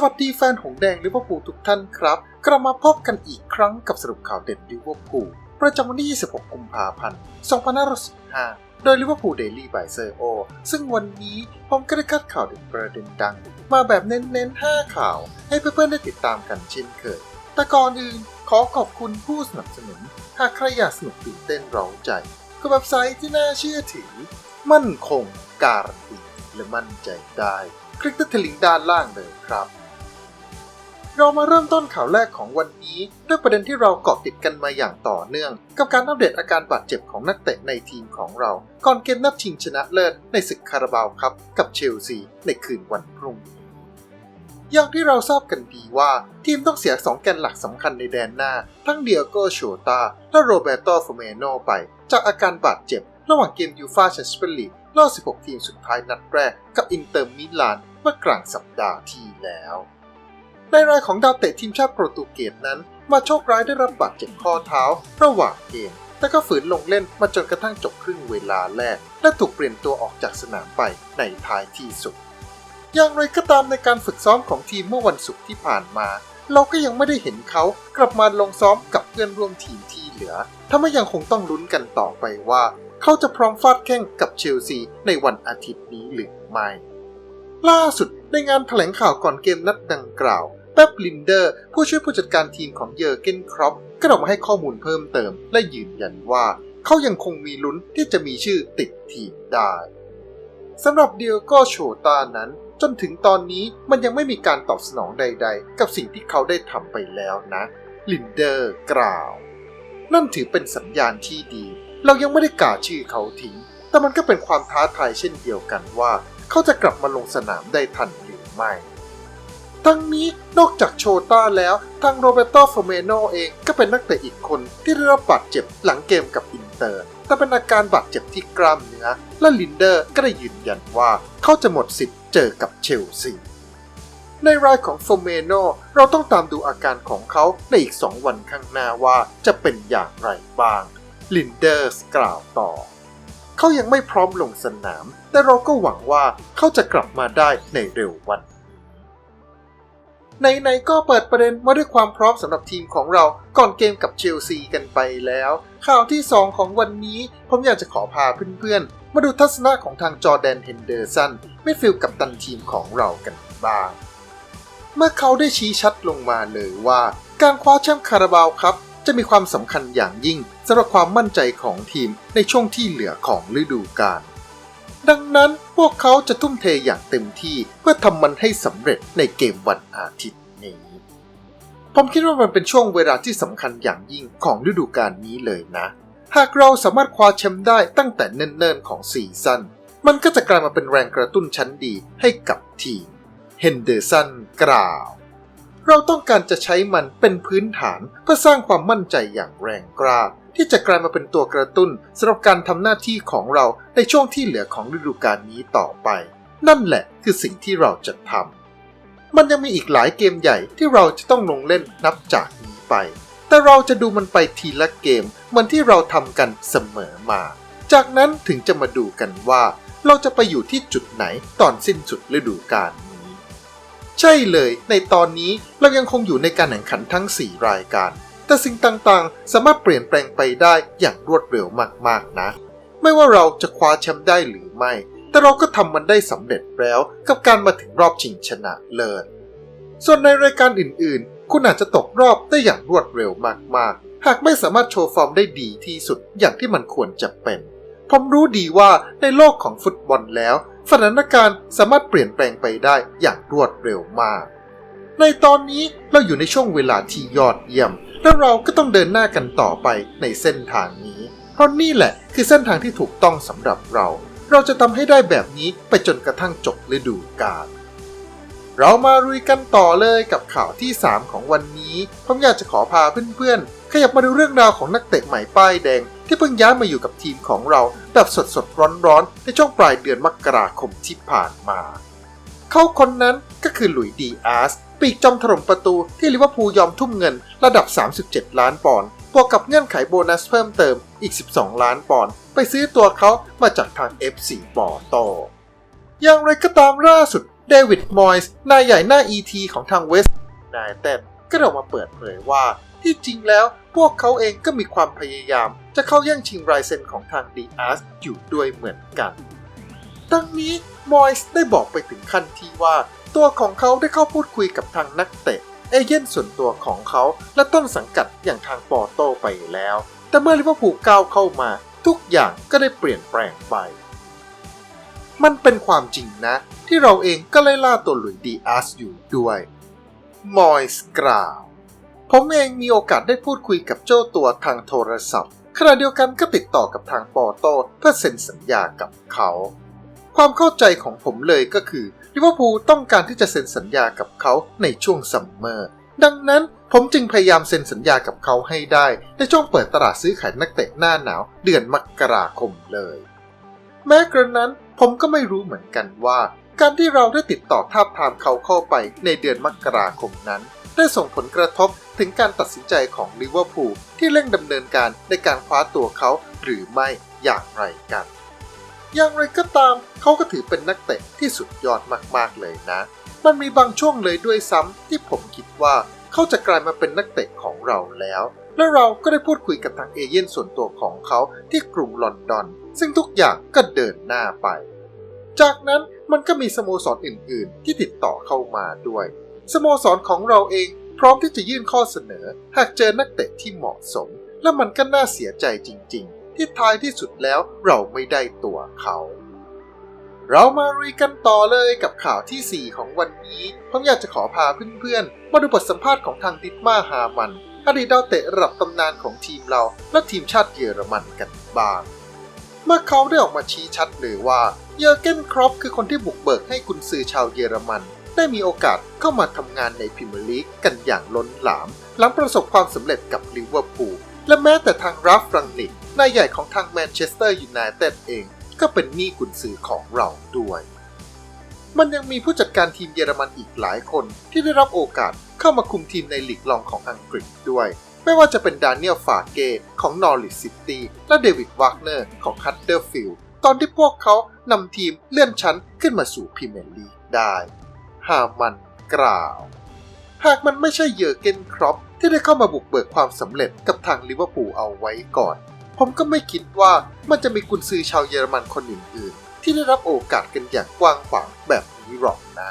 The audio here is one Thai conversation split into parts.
สวัสดีแฟนหงแดงลิเวอร์พูลทุกท่านครับ กลับมาพบกันอีกครั้งกับสรุปข่าวเด่นลิเวอร์พูลประจำวันที่ 26 กุมภาพันธ์2515โดยลิเวอร์พูลเดลี่บายเซอร์โอซึ่งวันนี้ผมก็ได้คัดข่าวเด่นประเด็นดัง มาแบบเน้นๆ 5 ข่าว ให้เพื่อนๆ ได้ติดตามกันเช่นเคย แต่ก่อนอื่นขอขอบคุณผู้สนับสนุน หากใครอยากสนุกตื่นเต้นเร้าใจก็เว็บไซต์ที่น่าเชื่อถือ มั่นคงการันตีและมั่นใจได้ คลิกที่ลิงก์ด้านล่างเลยครับ เรามาเริ่มต้นข่าวแรกของวันนี้ด้วยประเด็นที่เราเกาะติดกันมาอย่างต่อเนื่อง กับการอัปเดตอาการบาดเจ็บของนักเตะในทีมของเรา ก่อนเกมนัดชิงชนะเลิศในศึกคาราบาวครับกับเชลซีในคืนวันพรุ่งนี้อย่างที่เราทราบกันดีว่า ทีมต้องเสีย2แกนหลักสำคัญในแดนหน้า ทั้งเดียโกโชตาและโรเบโตฟเมโนไป จากอาการบาดเจ็บ ระหว่างเกมยูฟาแชมเปี้ยนลีกรอบ16 ทีมสุดท้ายนัดแรกกับอินเตอร์มิลานเมื่อกลางสัปดาห์ที่แล้ว ในรายของดาวเตะทีมชาติโปรตุเกสนั้นมาโชคร้ายได้รับบาดเจ็บข้อเท้า ระหว่างเกม แต่ก็ฝืนลงเล่นมาจนกระทั่งจบครึ่งเวลาแรก และถูกเปลี่ยนตัวออกจากสนามไปในท้ายที่สุด อย่างไรก็ตามในการฝึกซ้อมของทีมเมื่อวันศุกร์ที่ผ่านมา เราก็ยังไม่ได้เห็นเขากลับมาลงซ้อมกับเพื่อนร่วมทีมที่เหลือทำให้ยังคงต้องลุ้นกันต่อไปว่า เขาจะพร้อมฟาดแข่งกับเชลซีในวันอาทิตย์นี้หรือไม่ ล่าสุดในงานแถลงข่าวก่อนเกมนัดดังกล่าว แป๊บลินเดอร์ผู้ช่วยผู้จัดการทีมของเยอร์เกนครอปก็ออกมาให้ข้อมูลเพิ่มเติม และยืนยันว่า เขายังคงมีลุ้นที่จะมีชื่อติดทีมได้สำหรับเดียโกโชตานั้น จนถึงตอนนี้มันยังไม่มีการตอบสนองใด ๆ กับสิ่งที่เขาได้ทำไปแล้วนะลินเดอร์กล่าว นั่นถือเป็นสัญญาณที่ดี เรายังไม่ได้กล่าวชื่อเขาทิ้ง แต่มันก็เป็นความท้าทายเช่นเดียวกันว่า เขาจะกลับมาลงสนามได้ทันหรือไม่ ทั้งนี้นอกจากโชต้าแล้ว ทางโรเบโตฟเมโนเองก็เป็นนักเตะอีกคนที่ได้รับบาดเจ็บหลังเกมกับอินเตอร์ แต่เป็นอาการบาดเจ็บที่กล้ามเนื้อ และลินเดอร์ก็ได้ยืนยันว่าเขาจะหมดสิทธิ์เจอกับเชลซีในรายของโฟเมโนเราต้องตามดูอาการของเขาในอีก 2 วันข้างหน้าว่าจะเป็นอย่างไรบ้าง ลินเดอร์สกล่าวต่อ เขายังไม่พร้อมลงสนาม แต่เราก็หวังว่าเขาจะกลับมาได้ในเร็ววัน ในๆก็เปิดประเด็นมาด้วยความพร้อมสำหรับทีมของเราก่อนเกมกับเชลซีกันไปแล้ว ข่าวที่ 2 ของวันนี้ผมอยากจะขอพาเพื่อนๆ มาดูทัศนะของทางจอแดนเฮนเดอร์สันมิดฟิลด์กับตันทีมของเรากันบ้าง เมื่อเขาได้ชี้ชัดลงมาเลยว่า การคว้าแชมป์คาราบาวครับ จะมีความสำคัญอย่างยิ่งสำหรับความมั่นใจของทีมในช่วงที่เหลือของฤดูกาล ดังนั้นพวกเขาจะทุ่มเทอย่างเต็มที่เพื่อทำมันให้สำเร็จในเกมวันอาทิตย์นี้ ผมคิดว่ามันเป็นช่วงเวลาที่สำคัญอย่างยิ่งของฤดูกาลนี้เลยนะ หากเราสามารถคว้าแชมป์ได้ตั้งแต่เนิ่นๆของซีซั่นมันก็จะกลายมาเป็นแรงกระตุ้นชั้นดีให้กับทีมเฮนเดอร์สันกล่าว เราต้องการจะใช้มันเป็นพื้นฐานเพื่อสร้างความมั่นใจอย่างแรงกล้า ที่จะกลายมาเป็นตัวกระตุ้นสำหรับการทำหน้าที่ของเราในช่วงที่เหลือของฤดูกาลนี้ต่อไป นั่นแหละคือสิ่งที่เราจะทำมันยังมีอีกหลายเกมใหญ่ที่เราจะต้องลงเล่นนับจากนี้ไป แต่เราจะดูมันไปทีละเกมเหมือนที่เราทำกันเสมอมา จากนั้นถึงจะมาดูกันว่า เราจะไปอยู่ที่จุดไหนตอนสิ้นสุดฤดูกาลนี้ใช่เลย ในตอนนี้เรายังคงอยู่ในการแข่งขันทั้ง 4 รายการ แต่สิ่งต่างๆ สามารถเปลี่ยนแปลงไปได้อย่างรวดเร็วมากๆนะ ไม่ว่าเราจะคว้าแชมป์ได้หรือไม่ แต่เราก็ทำมันได้สำเร็จแล้วกับการมาถึงรอบชิงชนะเลิศ ส่วนในรายการอื่นๆ คุณอาจจะตกรอบได้อย่างรวดเร็วมากๆ หากไม่สามารถโชว์ฟอร์มได้ดีที่สุดอย่างที่มันควรจะเป็น ผมรู้ดีว่าในโลกของฟุตบอลแล้ว สถานการณ์สามารถเปลี่ยนแปลงไปได้อย่างรวดเร็วมาก ในตอนนี้เราอยู่ในช่วงเวลาที่ยอดเยี่ยม และเราก็ต้องเดินหน้ากันต่อไปในเส้นทางนี้ เพราะนี่แหละคือเส้นทางที่ถูกต้องสำหรับเรา เราจะทำให้ได้แบบนี้ไปจนกระทั่งจบฤดูกาลเรามาลุยกันต่อเลยกับข่าวที่ 3 ของวันนี้ ผมอยากจะขอพาเพื่อนๆ ขยับมาดูเรื่องราวของนักเตะใหม่ป้ายแดง ที่เพิ่งย้ายมาอยู่กับทีมของเราแบบสดๆ ร้อนๆ ในช่วงปลายเดือนมกราคมที่ผ่านมา เขาคนนั้นก็คือหลุยดีอาร์ส ปีกจอมถล่มประตูที่ลิเวอร์พูลยอมทุ่มเงินระดับ 37 ล้านปอนด์บวกกับเงื่อนไขโบนัสเพิ่มเติมอีก 12 ล้านปอนด์ไปซื้อตัวเขามาจากทาง FC ปอโตอย่างไรก็ตามล่าสุดเดวิดมอยส์นายใหญ่หน้า ET ของทางเวสต์นายเต็ดก็ออกมาเปิดเผยว่า ที่จริงแล้วพวกเขาเองก็มีความพยายาม จะเข้าแย่งชิงรายเซ็นของทางดีอาร์สอยู่ด้วยเหมือนกัน ทั้งนี้มอยส์ได้บอกไปถึงขั้นที่ว่า ตัวของเขาได้เข้าพูดคุยกับทางนักเตะ เอเย่นส่วนตัวของเขา และต้นสังกัดอย่างทางปอโตไปแล้ว แต่เมื่อลิเวอร์พูลก้าวเข้ามา ทุกอย่างก็ได้เปลี่ยนแปลงไป มันเป็นความจริงนะ ที่เราเองก็ไล่ล่าตัวหลุยดีอาร์สอยู่ด้วยมอยส์กล่าวผมเองมีโอกาสได้พูดคุยกับเจ้าตัวทางโทรศัพท์ขณะเดียวกันก็ติดต่อกับทางปอโตเพื่อเซ็นสัญญากับเขา ความเข้าใจของผมเลยก็คือลิเวอร์พูลต้องการที่จะเซ็นสัญญากับเขาในช่วงซัมเมอร์ ดังนั้นผมจึงพยายามเซ็นสัญญากับเขาให้ได้ ในช่วงเปิดตลาดซื้อขายนักเตะหน้าหนาวเดือนมกราคมเลย แม้กระนั้นผมก็ไม่รู้เหมือนกันว่า การที่เราได้ติดต่อทาบทามเขาเข้าไปในเดือนมกราคมนั้น ได้ส่งผลกระทบถึงการตัดสินใจของลิเวอร์พูลที่เร่งดำเนินการในการคว้าตัวเขาหรือไม่อย่างไรกัน อย่างไรก็ตามเขาก็ถือเป็นนักเตะที่สุดยอดมากๆเลยนะ มันมีบางช่วงเลยด้วยซ้ำที่ผมคิดว่าเขาจะกลายมาเป็นนักเตะของเราแล้ว และเราก็ได้พูดคุยกับทางเอเย่นส่วนตัวของเขาที่กรุงลอนดอน ซึ่งทุกอย่างก็เดินหน้าไป จากนั้นมันก็มีสโมสรอื่น ๆ ที่ติดต่อเข้ามาด้วย สโมสรของเราเองพร้อมที่จะยื่นข้อเสนอ หากเจอนักเตะที่เหมาะสม และมันก็น่าเสียใจจริง ๆ ที่ท้ายที่สุดแล้วเราไม่ได้ตัวเขา เรามารุยกันต่อเลยกับข่าวที่ 4 ของวันนี้ ผมอยากจะขอพาเพื่อนๆ มาดูบทสัมภาษณ์ของทางดิทมาฮามัน อดีตดาวเตะระดับตำนานของทีมเราและทีมชาติเยอรมันกันบ้างเมื่อเขาได้ออกมาชี้ชัดเลยว่าเยอร์เกนครอปคือคนที่บุกเบิกให้กุนซือชาวเยอรมันได้มีโอกาสเข้ามาทำงานในพรีเมียร์ลีกกันอย่างล้นหลาม หลังประสบความสำเร็จกับลิเวอร์พูล และแม้แต่ทางราฟรังนิกนายใหญ่ของทางแมนเชสเตอร์ยูไนเต็ดเองก็เป็นหนี้กุนซือของเราด้วย มันยังมีผู้จัดการทีมเยอรมันอีกหลายคนที่ได้รับโอกาสเข้ามาคุมทีมในลีกรองของอังกฤษด้วย ไม่ว่าจะเป็นดานิเอลฟาเกของนอริสซิตี้และเดวิดวากเนอร์ของฮัตเตอร์ฟิลด์ตอนที่พวกเขานำทีมเลื่อนชั้นขึ้นมาสู่พรีเมียร์ลีกได้ ฮามันกล่าว หากมันไม่ใช่เยอร์เกนครอปที่ได้เข้ามาบุกเบิกความสำเร็จกับทางลิเวอร์พูลเอาไว้ก่อน ผมก็ไม่คิดว่ามันจะมีกุนซือชาวเยอรมันคนอื่นๆ ที่ได้รับโอกาสกันอย่างกว้างขวางแบบนี้หรอกนะ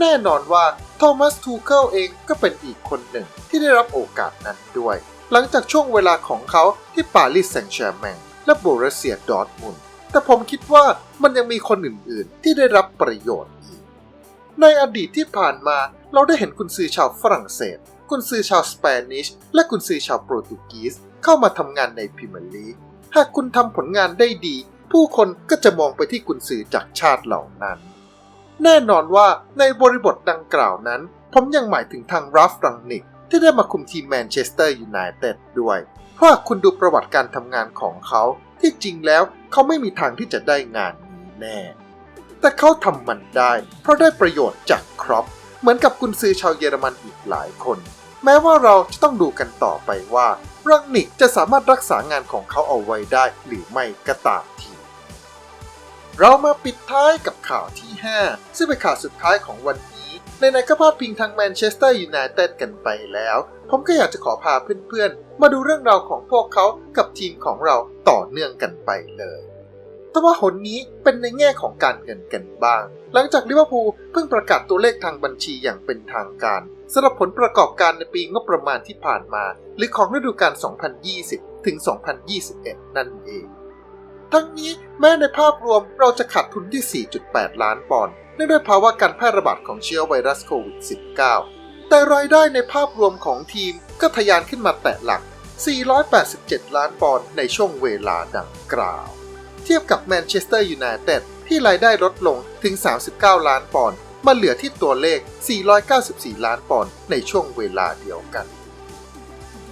แน่นอนว่าโทมัสทูเคิลเองก็เป็นอีกคนหนึ่งที่ได้รับโอกาสนั้นด้วย หลังจากช่วงเวลาของเขาที่ปารีสแซงต์แชร์แมงและโบรัสเซียดอร์ทมุนแต่ผมคิดว่ามันยังมีคนอื่นๆ ที่ได้รับประโยชน์อีก ในอดีตที่ผ่านมา เราได้เห็นกุนซือชาวฝรั่งเศส กุนซือชาวสเปนิช และกุนซือชาวโปรตุกีสเข้ามาทำงานในพรีเมียร์ลีก หากคุณทำผลงานได้ดี ผู้คนก็จะมองไปที่กุนซือจากชาติเหล่านั้น แน่นอนว่าในบริบทดังกล่าวนั้น ผมยังหมายถึงทางราฟรังนิกที่ได้มาคุมทีมแมนเชสเตอร์ยูไนเต็ดด้วย เพราะคุณดูประวัติการทำงานของเขา ที่จริงแล้วเขาไม่มีทางที่จะได้งานนี้แน่ แต่เขาทำมันได้ เพราะได้ประโยชน์จากครอป เหมือนกับกุนซือชาวเยอรมันอีกหลายคน แม้ว่าเราจะต้องดูกันต่อไปว่ารังนิกจะสามารถรักษางานของเขาเอาไว้ได้หรือไม่ก็ตามที เรามาปิดท้ายกับข่าวที่ 5 ซึ่งเป็นข่าวสุดท้ายของวันนี้ในในก็พาดพิงทางแมนเชสเตอร์ยูไนเต็ดกันไปแล้ว ผมก็อยากจะขอพาเพื่อนๆ มาดูเรื่องราวของพวกเขากับทีมของเราต่อเนื่องกันไปเลย แต่ว่าหนนี้เป็นในแง่ของการเงินกันบ้าง หลังจากลิเวอร์พูลเพิ่งประกาศตัวเลขทางบัญชีอย่างเป็นทางการสำหรับผลประกอบการในปีงบประมาณที่ผ่านมา หรือของฤดูกาล 2020 ถึง 2021 นั่นเอง ทั้งนี้แม้ในภาพรวมเราจะขาดทุนที่ 4.8 ล้านปอนด์เนื่องด้วยภาวะการแพร่ระบาดของเชื้อไวรัสโควิด -19 แต่รายได้ในภาพรวมของทีมก็ทะยานขึ้นมาแตะหลัก 487 ล้านปอนด์ในช่วงเวลาดังกล่าว เทียบกับแมนเชสเตอร์ยูไนเต็ดที่รายได้ลดลงถึง 39 ล้านปอนด์มาเหลือที่ตัวเลข 494 ล้านปอนด์ในช่วงเวลาเดียวกัน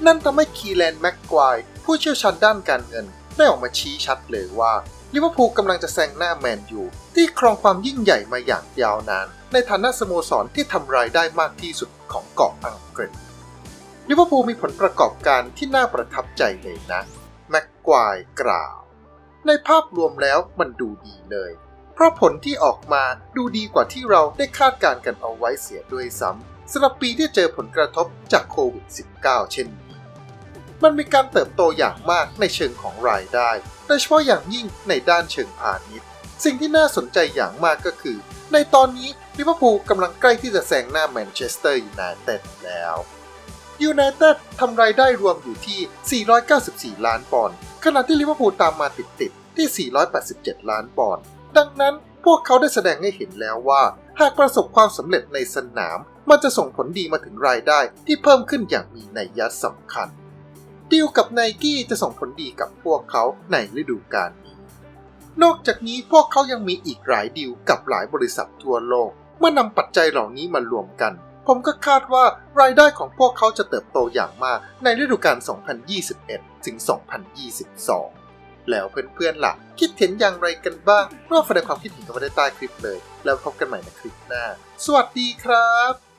นั่นทำให้คีแลนแม็กควายผู้เชี่ยวชาญด้านการเงินได้ออกมาชี้ชัดเลยว่าลิเวอร์พูลกำลังจะแซงหน้าแมนยูที่ครองความยิ่งใหญ่มาอย่างยาวนาน ในฐานะสโมสรที่ทำรายได้มากที่สุดของเกาะอังกฤษลิเวอร์พูลมีผลประกอบการที่น่าประทับใจเลยนะ แม็กควายกล่าว ในภาพรวมแล้วมันดูดีเลย เพราะผลที่ออกมาดูดีกว่าที่เราได้คาดการณ์กันเอาไว้เสียด้วยซ้ำสำหรับปีที่เจอผลกระทบจากโควิด -19 เช่นนี้มันมีการเติบโตอย่างมากในเชิงของรายได้ โดยเฉพาะอย่างยิ่งในด้านเชิงพาณิชย์ สิ่งที่น่าสนใจอย่างมากก็คือ ในตอนนี้ลิเวอร์พูลกำลังใกล้ที่จะแซงหน้าแมนเชสเตอร์ยูไนเต็ดแล้ว ยูไนเต็ดทำรายได้รวมอยู่ที่ 494 ล้านปอนด์ ขณะที่ลิเวอร์พูลตามมาติดๆที่ 487 ล้านปอนด์ ดังนั้นพวกเขาได้แสดงให้เห็นแล้วว่า หากประสบความสำเร็จในสนาม มันจะส่งผลดีมาถึงรายได้ที่เพิ่มขึ้นอย่างมีนัยยะสำคัญ ดีลกับไนกี้จะส่งผลดีกับพวกเขาในฤดูกาลนี้ นอกจากนี้พวกเขายังมีอีกหลายดีลกับหลายบริษัททั่วโลก เมื่อนำปัจจัยเหล่านี้มารวมกัน ผมก็คาดว่ารายได้ของพวกเขาจะเติบโตอย่างมากในฤดูกาล 2021 ถึง 2022 แล้วเพื่อนๆล่ะ คิดเห็นอย่างไรกันบ้างร่วมแสดงความคิดเห็นกันมาได้ใต้คลิปเลย แล้วพบกันใหม่ในคลิปหน้า สวัสดีครับ